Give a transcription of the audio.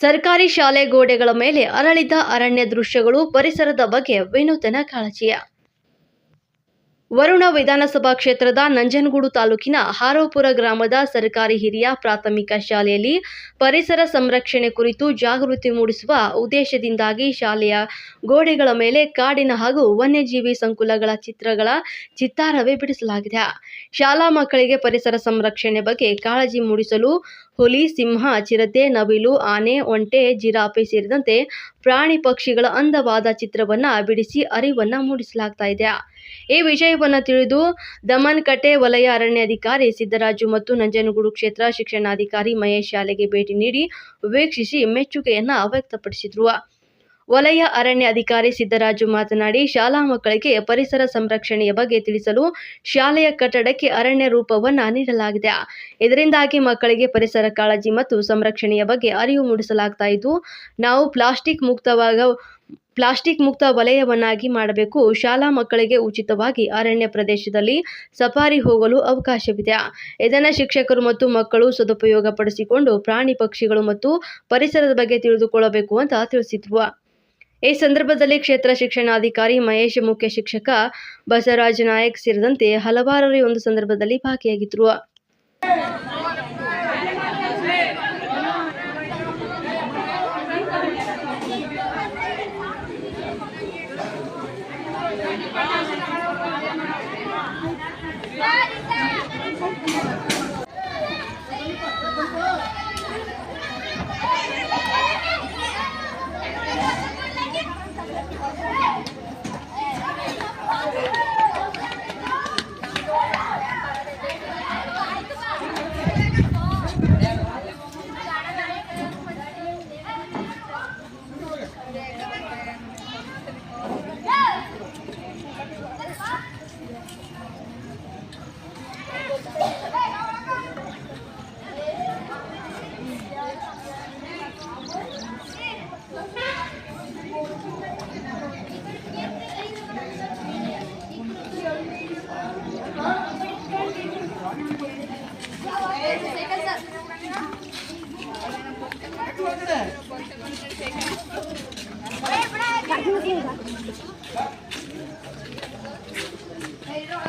ಸರ್ಕಾರಿ ಶಾಲೆ ಗೋಡೆಗಳ ಮೇಲೆ ಅರಳಿದ ಅರಣ್ಯ ದೃಶ್ಯಗಳು ಪರಿಸರದ ಬಗ್ಗೆ ವಿನೂತನ ಕಾಳಜಿಯ. ವರುಣ ವಿಧಾನಸಭಾ ಕ್ಷೇತ್ರದ ನಂಜನಗೂಡು ತಾಲೂಕಿನ ಹಾರೋಪುರ ಗ್ರಾಮದ ಸರ್ಕಾರಿ ಹಿರಿಯ ಪ್ರಾಥಮಿಕ ಶಾಲೆಯಲ್ಲಿ ಪರಿಸರ ಸಂರಕ್ಷಣೆ ಕುರಿತು ಜಾಗೃತಿ ಮೂಡಿಸುವ ಉದ್ದೇಶದಿಂದಾಗಿ ಶಾಲೆಯ ಗೋಡೆಗಳ ಮೇಲೆ ಕಾಡಿನ ಹಾಗೂ ವನ್ಯಜೀವಿ ಸಂಕುಲಗಳ ಚಿತ್ರಗಳ ಚಿತ್ತಾರವೇ ಬಿಡಿಸಲಾಗಿದೆ. ಶಾಲಾ ಮಕ್ಕಳಿಗೆ ಪರಿಸರ ಸಂರಕ್ಷಣೆ ಬಗ್ಗೆ ಕಾಳಜಿ ಮೂಡಿಸಲು ಹುಲಿ, ಸಿಂಹ, ಚಿರತೆ, ನವಿಲು, ಆನೆ, ಒಂಟೆ, ಜಿರಾಫೆ ಸೇರಿದಂತೆ ಪ್ರಾಣಿ ಪಕ್ಷಿಗಳ ಅಂದವಾದ ಚಿತ್ರವನ್ನ ಬಿಡಿಸಿ ಅರಿವನ್ನ ಮೂಡಿಸಲಾಗ್ತಾ ಇದೆ. ಈ ವಿಷಯವನ್ನು ತಿಳಿದು ದಮನ್ಕಟ್ಟೆ ವಲಯ ಅರಣ್ಯಾಧಿಕಾರಿ ಸಿದ್ದರಾಜು ಮತ್ತು ನಂಜನಗೂಡು ಕ್ಷೇತ್ರ ಶಿಕ್ಷಣಾಧಿಕಾರಿ ಮಹೇಶ್ ಶಾಲೆಗೆ ಭೇಟಿ ನೀಡಿ ವೀಕ್ಷಿಸಿ ಮೆಚ್ಚುಗೆಯನ್ನ ವ್ಯಕ್ತಪಡಿಸಿದ್ರು. ವಲಯ ಅರಣ್ಯ ಅಧಿಕಾರಿ ಸಿದ್ದರಾಜು ಮಾತನಾಡಿ, ಶಾಲಾ ಮಕ್ಕಳಿಗೆ ಪರಿಸರ ಸಂರಕ್ಷಣೆಯ ಬಗ್ಗೆ ತಿಳಿಸಲು ಶಾಲೆಯ ಕಟ್ಟಡಕ್ಕೆ ಅರಣ್ಯ ರೂಪವನ್ನು ನೀಡಲಾಗಿದೆ. ಇದರಿಂದಾಗಿ ಮಕ್ಕಳಿಗೆ ಪರಿಸರ ಕಾಳಜಿ ಮತ್ತು ಸಂರಕ್ಷಣೆಯ ಬಗ್ಗೆ ಅರಿವು ಮೂಡಿಸಲಾಗ್ತಾ ಇದ್ದು, ನಾವು ಪ್ಲಾಸ್ಟಿಕ್ ಮುಕ್ತವಾಗ, ಪ್ಲಾಸ್ಟಿಕ್ ಮುಕ್ತ ವಲಯವನ್ನಾಗಿ ಮಾಡಬೇಕು. ಶಾಲಾ ಮಕ್ಕಳಿಗೆ ಉಚಿತವಾಗಿ ಅರಣ್ಯ ಪ್ರದೇಶದಲ್ಲಿ ಸಫಾರಿ ಹೋಗಲು ಅವಕಾಶವಿದೆ. ಇದನ್ನು ಶಿಕ್ಷಕರು ಮತ್ತು ಮಕ್ಕಳು ಸದುಪಯೋಗ ಪಡಿಸಿಕೊಂಡು ಪ್ರಾಣಿ ಪಕ್ಷಿಗಳು ಮತ್ತು ಪರಿಸರದ ಬಗ್ಗೆ ತಿಳಿದುಕೊಳ್ಳಬೇಕು ಅಂತ ತಿಳಿಸಿದ್ರು. ಈ ಸಂದರ್ಭದಲ್ಲಿ ಕ್ಷೇತ್ರ ಶಿಕ್ಷಣಾಧಿಕಾರಿ ಮಹೇಶ್ ಮುಖ್ಯ ಶಿಕ್ಷಕ ಬಸವರಾಜ ನಾಯಕ್ ಸೇರಿದಂತೆ ಹಲವಾರರು ಒಂದು ಸಂದರ್ಭದಲ್ಲಿ ಭಾಗಿಯಾಗಿದ್ರು. Hey, Brad! Hey, Brad! Hey, Brad!